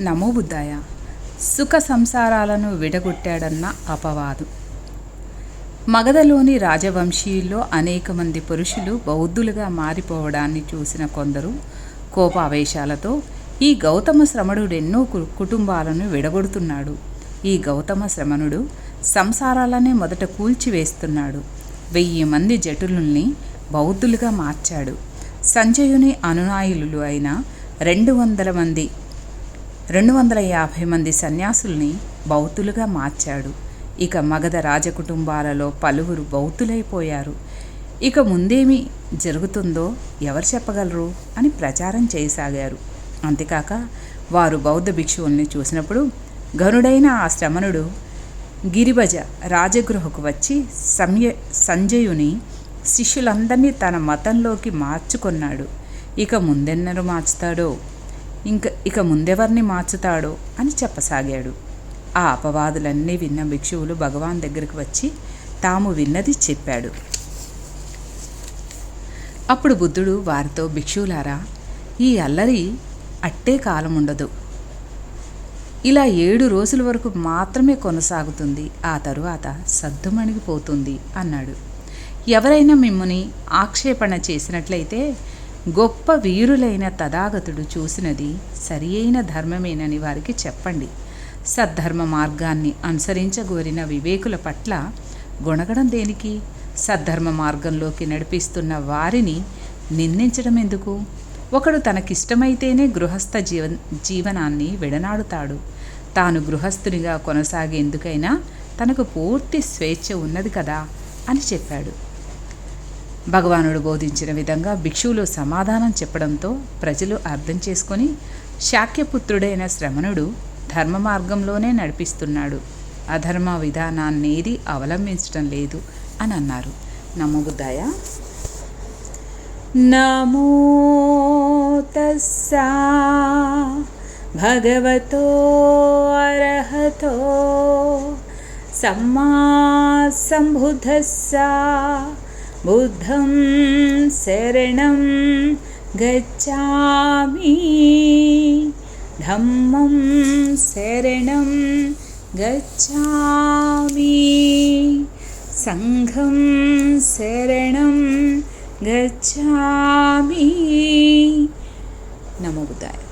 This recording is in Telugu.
నమో బుద్ధాయ. సుఖ సంసారాలను విడగొట్టాడన్న అపవాదు. మగధలోని రాజవంశీయుల్లో అనేక మంది పురుషులు బౌద్ధులుగా మారిపోవడాన్ని చూసిన కొందరు కోపావేశాలతో ఈ గౌతమ శ్రమణుడెన్నో కు- కుటుంబాలను విడగొడుతున్నాడు. ఈ గౌతమ శ్రమణుడు సంసారాలనే మొదట కూల్చివేస్తున్నాడు. వెయ్యి మంది జటులుల్ని బౌద్ధులుగా మార్చాడు. సంజయుని అనునాయులు అయిన రెండు వందల మంది రెండు వందల యాభై మంది సన్యాసుల్ని బౌద్ధులుగా మార్చాడు. ఇక మగధ రాజకుటుంబాలలో పలువురు బౌద్ధులైపోయారు. ఇక ముందేమి జరుగుతుందో ఎవరు చెప్పగలరు అని ప్రచారం చేయసాగారు. అంతేకాక వారు బౌద్ధ భిక్షువుల్ని చూసినప్పుడు గనుడైన ఆ శ్రమణుడు గిరిభజ రాజగృహకు వచ్చి సంయ సంజయుని శిష్యులందరినీ తన మతంలోకి మార్చుకొన్నాడు. ఇక ముందెన్నరు మార్చుతాడో? ఇంక ఇక ముందెవరిని మార్చుతాడో అని చెప్పసాగాడు. ఆ అపవాదులన్నీ విన్న భిక్షువులు భగవాన్ దగ్గరికి వచ్చి తాము విన్నది చెప్పాడు. అప్పుడు బుద్ధుడు వారితో భిక్షువులారా ఈ అల్లరి అట్టే కాలం ఉండదు ఇలా ఏడు రోజుల వరకు మాత్రమే కొనసాగుతుంది. ఆ తరువాత సద్దుమణిగిపోతుంది అన్నాడు. ఎవరైనా మిమ్మల్ని ఆక్షేపణ చేసినట్లయితే గొప్ప వీరులైన తథాగతుడు చూసినది సరి అయిన ధర్మమేనని వారికి చెప్పండి. సద్ధర్మ మార్గాన్ని అనుసరించగోరిన వివేకుల పట్ల గుణగడం దేనికి? సద్ధర్మ మార్గంలోకి నడిపిస్తున్న వారిని నిందించడం ఎందుకు ఒకడు తనకిష్టమైతేనే గృహస్థ జీవ జీవనాన్ని విడనాడుతాడు. తాను గృహస్థునిగా కొనసాగేందుకైనా తనకు పూర్తి స్వేచ్ఛ ఉన్నది కదా అని చెప్పాడు. భగవానుడు బోధించిన విధంగా భిక్షువులు సమాధానం చెప్పడంతో ప్రజలు అర్థం చేసుకొని శాక్యపుత్రుడైన శ్రమణుడు ధర్మ మార్గంలోనే నడిపిస్తున్నాడు. అధర్మ విధానాన్నేది అవలంబించడం లేదు అని అన్నారు. నమో బుద్ధాయ. నమో తస్సా భగవతో అర్హతో సమ్మా సంబుద్ధస్సా बुद्धं शरणं गच्छामि धम्मं शरणं गच्छामि सङ्घं शरणं गच्छामि नमो बुद्धाय